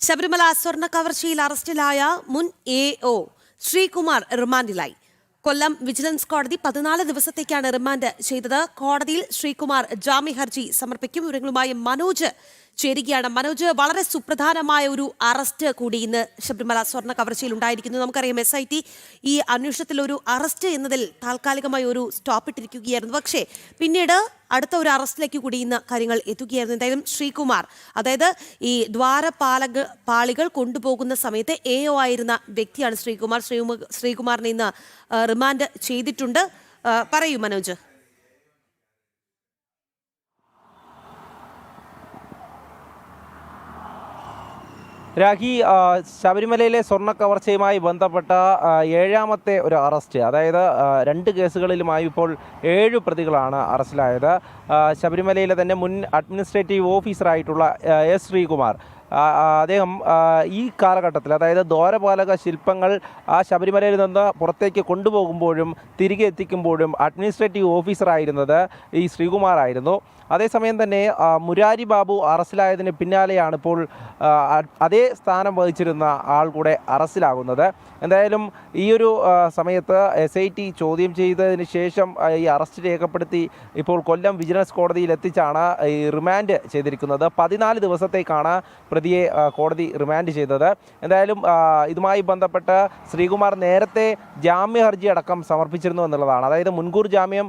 ശബരിമല സ്വർണ കവർച്ചയിൽ അറസ്റ്റിലായ മുൻ എ ഒ ശ്രീകുമാർ റിമാൻഡിലായി. കൊല്ലം വിജിലൻസ് കോടതി പതിനാല് ദിവസത്തേക്കാണ് റിമാൻഡ് ചെയ്തത്. കോടതിയിൽ ശ്രീകുമാർ ജാമ്യ ഹർജി സമർപ്പിക്കും. വിവരങ്ങളുമായി മനോജ് ചേരുകയാണ്. മനോജ് വളരെ സുപ്രധാനമായ ഒരു അറസ്റ്റ് കൂടി ഇന്ന് ശബരിമല സ്വർണ കവർച്ചയിൽ ഉണ്ടായിരിക്കുന്നു. നമുക്കറിയാം എസ് ഐ ടി ഈ അന്വേഷണത്തിൽ ഒരു അറസ്റ്റ് എന്നതിൽ താൽക്കാലികമായി ഒരു സ്റ്റോപ്പ് ഇട്ടിരിക്കുകയായിരുന്നു. പക്ഷേ പിന്നീട് അടുത്ത ഒരു അറസ്റ്റിലേക്ക് കൂടി ഇന്ന് കാര്യങ്ങൾ എത്തുകയായിരുന്നു. എന്തായാലും ശ്രീകുമാർ അതായത് ഈ ദ്വാരപാലക പാളികൾ കൊണ്ടുപോകുന്ന സമയത്ത് എ ഒ ആയിരുന്ന വ്യക്തിയാണ് ശ്രീകുമാർ. ശ്രീകുമാറിനെ ഇന്ന് റിമാൻഡ് ചെയ്തിട്ടുണ്ട്. പറയൂ മനോജ്. രാഖി ശബരിമലയിലെ സ്വർണ കവർച്ചയുമായി ബന്ധപ്പെട്ട ഏഴാമത്തെ ഒരു അറസ്റ്റ് അതായത് രണ്ട് കേസുകളിലുമായി ഇപ്പോൾ ഏഴ് പ്രതികളാണ് അറസ്റ്റിലായത്. ശബരിമലയിലെ തന്നെ മുൻ അഡ്മിനിസ്ട്രേറ്റീവ് ഓഫീസറായിട്ടുള്ള എസ് ശ്രീകുമാർ. അദ്ദേഹം ഈ കാലഘട്ടത്തിൽ അതായത് ദ്വാരപാലക ശില്പങ്ങൾ ആ ശബരിമലയിൽ നിന്ന് പുറത്തേക്ക് കൊണ്ടുപോകുമ്പോഴും തിരികെ എത്തിക്കുമ്പോഴും അഡ്മിനിസ്ട്രേറ്റീവ് ഓഫീസറായിരുന്നത് ഈ ശ്രീകുമാറായിരുന്നു അതേസമയം തന്നെ മുരാരി ബാബു അറസ്റ്റിലായതിന് പിന്നാലെയാണ് ഇപ്പോൾ അതേ സ്ഥാനം വഹിച്ചിരുന്ന ആൾ കൂടെ അറസ്റ്റിലാകുന്നത്. എന്തായാലും ഈ ഒരു സമയത്ത് എസ് ഐ ടി ചോദ്യം ചെയ്തതിന് ശേഷം ഈ അറസ്റ്റ് രേഖപ്പെടുത്തി ഇപ്പോൾ കൊല്ലം വിജിലൻസ് കോടതിയിൽ എത്തിച്ചാണ് ഈ റിമാൻഡ് ചെയ്തിരിക്കുന്നത്. പതിനാല് ദിവസത്തേക്കാണ് പ്രതിയെ കോടതി റിമാൻഡ് ചെയ്തത്. എന്തായാലും ഇതുമായി ബന്ധപ്പെട്ട് ശ്രീകുമാർ നേരത്തെ ജാമ്യ ഹർജി അടക്കം സമർപ്പിച്ചിരുന്നു എന്നുള്ളതാണ്. അതായത് മുൻകൂർ ജാമ്യം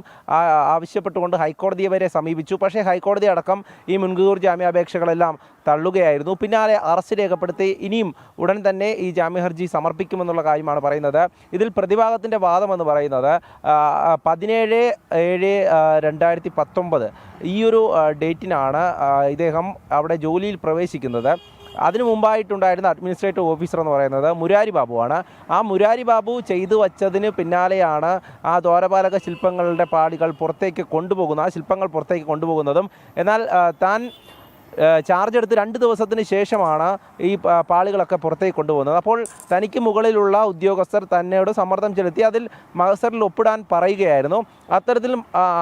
ആവശ്യപ്പെട്ടുകൊണ്ട് ഹൈക്കോടതിയെ വരെ സമീപിച്ചു. പക്ഷേ ഹൈക്കോടതി അടക്കം ഈ മുൻകൂർ ജാമ്യാപേക്ഷകളെല്ലാം തള്ളുകയായിരുന്നു. പിന്നാലെ അറസ്റ്റ് രേഖപ്പെടുത്തി ഇനിയും ഉടൻ തന്നെ ഈ ജാമ്യ ഹർജി സമർപ്പിക്കുമെന്നുള്ള കാര്യമാണ് പറയുന്നത്. ഇതിൽ പ്രതിഭാഗത്തിന്റെ വാദമെന്ന് പറയുന്നത് പതിനേഴ് ഏഴ് രണ്ടായിരത്തി പത്തൊമ്പത് ഈ ഒരു ഡേറ്റിനാണ് ഇദ്ദേഹം അവിടെ ജോലിയിൽ പ്രവേശിക്കുന്നത്. അതിനു മുമ്പായിട്ടുണ്ടായിരുന്ന അഡ്മിനിസ്ട്രേറ്റീവ് ഓഫീസർ എന്ന് പറയുന്നത് മുരാരി ബാബുവാണ്. ആ മുരാരി ബാബു ചെയ്തു വച്ചതിന് പിന്നാലെയാണ് ആ ദ്വാരപാലക ശില്പങ്ങളുടെ പാടികൾ പുറത്തേക്ക് കൊണ്ടുപോകുന്നത് ആ ശില്പങ്ങൾ പുറത്തേക്ക് കൊണ്ടുപോകുന്നതും. എന്നാൽ താൻ ചാർജ് എടുത്ത് രണ്ട് ദിവസത്തിന് ശേഷമാണ് ഈ പാളികളൊക്കെ പുറത്തേക്ക് കൊണ്ടുപോകുന്നത്. അപ്പോൾ തനിക്ക് മുകളിലുള്ള ഉദ്യോഗസ്ഥർ തന്നെയോട് സമ്മർദ്ദം ചെലുത്തി അതിൽ മഹസറിൽ ഒപ്പിടാൻ പറയുകയായിരുന്നു. അത്തരത്തിൽ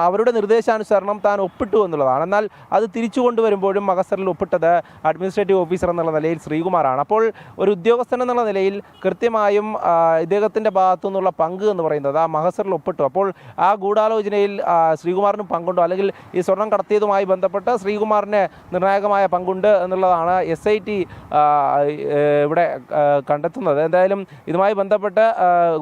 അവരുടെ നിർദ്ദേശാനുസരണം താൻ ഒപ്പിട്ടു എന്നുള്ളതാണ്. എന്നാൽ അത് തിരിച്ചു കൊണ്ടുവരുമ്പോഴും മഹസറിൽ ഒപ്പിട്ടത് അഡ്മിനിസ്ട്രേറ്റീവ് ഓഫീസർ എന്നുള്ള നിലയിൽ ശ്രീകുമാറാണ്. അപ്പോൾ ഒരു ഉദ്യോഗസ്ഥൻ എന്നുള്ള നിലയിൽ കൃത്യമായും ഇദ്ദേഹത്തിന്റെ ഭാഗത്തു നിന്നുള്ള പങ്ക് എന്ന് പറയുന്നത് ആ മഹസറിൽ ഒപ്പിട്ടു. അപ്പോൾ ആ ഗൂഢാലോചനയിൽ ശ്രീകുമാറിനും പങ്കുണ്ടോ? അല്ലെങ്കിൽ ഈ സ്വർണം കടത്തിയതുമായി ബന്ധപ്പെട്ട് ശ്രീകുമാറിന് നിർണായകമായ പങ്കുണ്ട് എന്നുള്ളതാണ് എസ് ഐ ടി ഇവിടെ കണ്ടെത്തുന്നത്. എന്തായാലും ഇതുമായി ബന്ധപ്പെട്ട്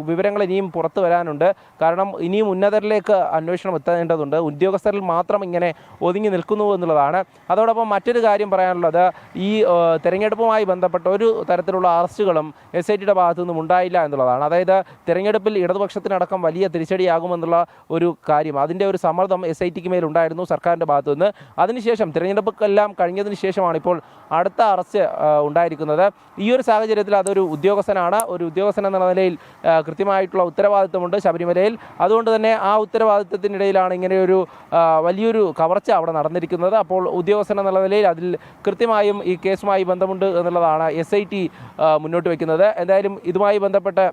വിവരങ്ങൾ ഇനിയും പുറത്തു വരാനുണ്ട്. കാരണം ഇനിയും ഉന്നതരിലേക്ക് അന്വേഷണം എത്തേണ്ടതുണ്ട്. ഉദ്യോഗസ്ഥരിൽ മാത്രം ഇങ്ങനെ ഒതുങ്ങി നിൽക്കുന്നു എന്നുള്ളതാണ്. അതോടൊപ്പം മറ്റൊരു കാര്യം പറയാനുള്ളത്. ഈ തെരഞ്ഞെടുപ്പുമായി ബന്ധപ്പെട്ട ഒരു തരത്തിലുള്ള അറസ്റ്റുകളും എസ് ഐ ടിയുടെ ഭാഗത്തു നിന്നും ഉണ്ടായില്ല എന്നുള്ളതാണ്. അതായത് തെരഞ്ഞെടുപ്പിൽ ഇടതുപക്ഷത്തിനടക്കം വലിയ തിരിച്ചടിയാകുമെന്നുള്ള ഒരു കാര്യം. അതിന്റെ ഒരു സമ്മർദ്ദം എസ് ഐ ടിക്ക് മേലുണ്ടായിരുന്നു സർക്കാരിന്റെ ഭാഗത്തു നിന്ന്. അതിനുശേഷം തിരഞ്ഞെടുപ്പൊക്കെല്ലാം കഴിഞ്ഞതിന് ശേഷമാണ് ഇപ്പോൾ അടുത്ത അറസ്റ്റ് ഉണ്ടായിരിക്കുന്നത്. ഈ ഒരു സാഹചര്യത്തിൽ അതൊരു ഉദ്യോഗസ്ഥനാണ്. ഒരു ഉദ്യോഗസ്ഥൻ എന്ന നിലയിൽ കൃത്യമായിട്ടുള്ള ഉത്തരവാദിത്വമുണ്ട് ശബരിമലയിൽ. അതുകൊണ്ട് തന്നെ ആ ഉത്തരവാദിത്വത്തിനിടയിലാണ് ഇങ്ങനെയൊരു വലിയൊരു കവർച്ച അവിടെ നടന്നിരിക്കുന്നത്. അപ്പോൾ ഉദ്യോഗസ്ഥൻ എന്ന നിലയിൽ അതിൽ കൃത്യമായും ഈ കേസുമായി ബന്ധമുണ്ട് എന്നുള്ളതാണ് എസ് മുന്നോട്ട് വയ്ക്കുന്നത് എന്തായാലും ഇതുമായി ബന്ധപ്പെട്ട്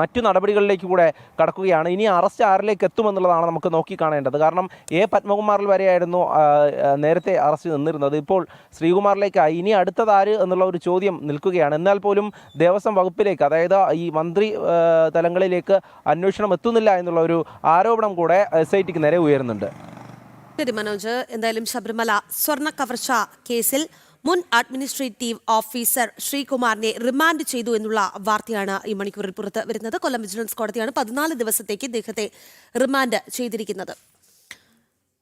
മറ്റു നടപടികളിലേക്ക് കൂടെ കടക്കുകയാണ്. ഇനി അറസ്റ്റ് ആരിലേക്ക് എത്തുമെന്നുള്ളതാണ് നമുക്ക് നോക്കിക്കാണേണ്ടത് കാരണം എ പത്മകുമാറിൽ വരെയായിരുന്നു നേരത്തെ അറസ്റ്റ് നിന്നിരുന്നത്. ഇപ്പോൾ ശ്രീകുമാറിലേക്കായി. ഇനി അടുത്തത് ആര് എന്നുള്ള ഒരു ചോദ്യം നിൽക്കുകയാണ്. എന്നാൽ പോലും ദേവസ്വം വകുപ്പിലേക്ക് അതായത് ഈ മന്ത്രി തലങ്ങളിലേക്ക് അന്വേഷണം എത്തുന്നില്ല എന്നുള്ള ഒരു ആരോപണം കൂടെ എസ് ഐ ടിക്ക് നേരെ ഉയരുന്നുണ്ട്. ശരി മനോജ് എന്തായാലും ശബരിമല സ്വർണ കവർച്ച കേസിൽ മുൻ അഡ്മിനിസ്ട്രേറ്റീവ് ഓഫീസർ ശ്രീകുമാറിനെ റിമാൻഡ് ചെയ്തു എന്നുള്ള വാർത്തയാണ് ഈ മണിക്കൂറിൽ പുറത്ത് വരുന്നത്. കൊല്ലം വിജിലൻസ് കോടതിയാണ് പതിനാല് ദിവസത്തേക്ക് ഇദ്ദേഹത്തെ റിമാൻഡ് ചെയ്തിരിക്കുന്നത്.